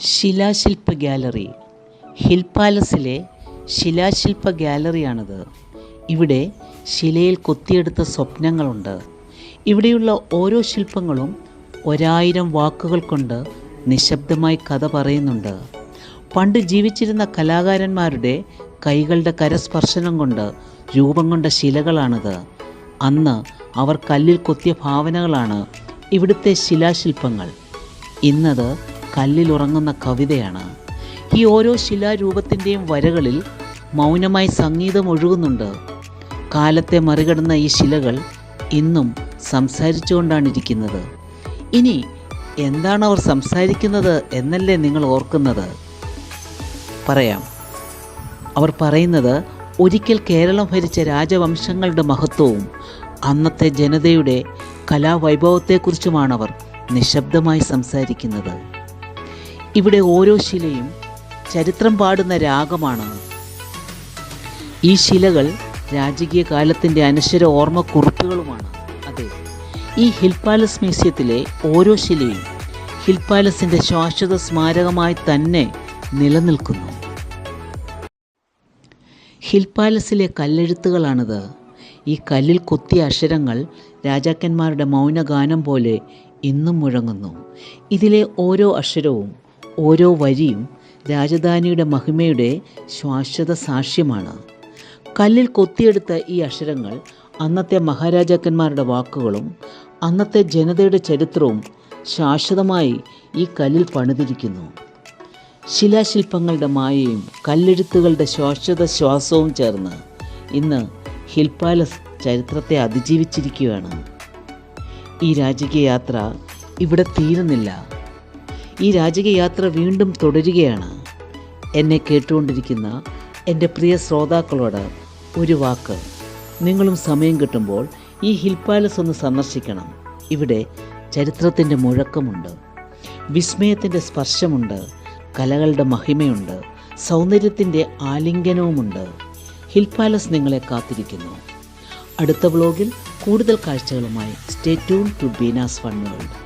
ശിലാശില്പ gallery hill പാലസിലെ ശിലാശില്പ ഗാലറിയാണിത്. ഇവിടെ ശിലയിൽ കൊത്തിയെടുത്ത സ്വപ്നങ്ങളുണ്ട്. ഇവിടെയുള്ള ഓരോ ശില്പങ്ങളും ഒരായിരം വാക്കുകൾ കൊണ്ട് നിശബ്ദമായി കഥ പറയുന്നുണ്ട്. പണ്ട് ജീവിച്ചിരുന്ന കലാകാരന്മാരുടെ കൈകളുടെ കരസ്പർശനം കൊണ്ട് രൂപം കൊണ്ട ശിലകളാണിത്. അന്ന് അവർ കല്ലിൽ കൊത്തിയ ഭാവനകളാണ് ഇവിടുത്തെ ശിലാശില്പങ്ങൾ. ഇന്നത് കല്ലിൽ ഉറങ്ങുന്ന കവിതയാണ്. ഈ ഓരോ ശിലാരൂപത്തിന്റെയും വരകളിൽ മൗനമായി സംഗീതം ഒഴുകുന്നുണ്ട്. കാലത്തെ മറികടന്ന ഈ ശിലകൾ ഇന്നും സംസാരിച്ചുകൊണ്ടാണ് ഇരിക്കുന്നത് ഇനി എന്താണ് അവർ സംസാരിക്കുന്നത് എന്നല്ലേ നിങ്ങൾ ഓർക്കുന്നത്? പറയാം. അവർ പറയുന്നത് ഒരിക്കൽ കേരളം ഭരിച്ച രാജവംശങ്ങളുടെ മഹത്വവും അന്നത്തെ ജനതയുടെ കലാവൈഭവത്തെക്കുറിച്ചുമാണവർ നിശബ്ദമായി സംസാരിക്കുന്നത്. ഇവിടെ ഓരോ ശിലയും ചരിത്രം പാടുന്ന രാഗമാണ്. ഈ ശിലകൾ രാജകീയ കാലത്തിന്റെ അനശ്വര ഓർമ്മക്കുറിപ്പുകളുമാണ്. അതെ ഈ ഹിൽ പാലസ് മ്യൂസിയത്തിലെ ഓരോ ശിലയും ഹിൽ പാലസിന്റെ ശാശ്വത സ്മാരകമായി തന്നെ നിലനിൽക്കുന്നു. ഹിൽ പാലസിലെ കല്ലെഴുത്തുകളാണിത്. ഈ കല്ലിൽ കൊത്തിയ അക്ഷരങ്ങൾ രാജാക്കന്മാരുടെ മൗനഗാനം പോലെ ഇന്നും മുഴങ്ങുന്നു. ഇതിലെ ഓരോ അക്ഷരവും ഓരോ വരിയും രാജധാനിയുടെ മഹിമയുടെ ശാശ്വത സാക്ഷ്യമാണ്. കല്ലിൽ കൊത്തിയെടുത്ത ഈ അക്ഷരങ്ങൾ അന്നത്തെ മഹാരാജാക്കന്മാരുടെ വാക്കുകളും അന്നത്തെ ജനതയുടെ ചരിത്രവും ശാശ്വതമായി ഈ കല്ലിൽ പണിതിരിക്കുന്നു. ശിലാശില്പങ്ങളുടെ മായയും കല്ലെഴുത്തുകളുടെ ശാശ്വത ശ്വാസവും ചേർന്ന് ഇന്ന് ഹിൽ പാലസ് ചരിത്രത്തെ അതിജീവിച്ചിരിക്കുകയാണ്. ഈ രാജകീയ യാത്ര ഇവിടെ തീരുന്നില്ല. ഈ രാജകീയ യാത്ര വീണ്ടും തുടരുകയാണ്. എന്നെ കേട്ടുകൊണ്ടിരിക്കുന്ന എന്റെ പ്രിയ ശ്രോതാക്കളോട് ഒരു വാക്ക്. നിങ്ങളും സമയം കിട്ടുമ്പോൾ ഈ ഹിൽ പാലസ് ഒന്ന് സന്ദർശിക്കണം. ഇവിടെ ചരിത്രത്തിന്റെ മുഴക്കമുണ്ട്. വിസ്മയത്തിന്റെ സ്പർശമുണ്ട്. കലകളുടെ മഹിമയുണ്ട്. സൗന്ദര്യത്തിന്റെ ആലിംഗനവുമുണ്ട്. ഹിൽ പാലസ് നിങ്ങളെ കാത്തിരിക്കുന്നു. അടുത്ത ബ്ലോഗിൽ കൂടുതൽ കാഴ്ചകളുമായി stay tune to Beena's fun world.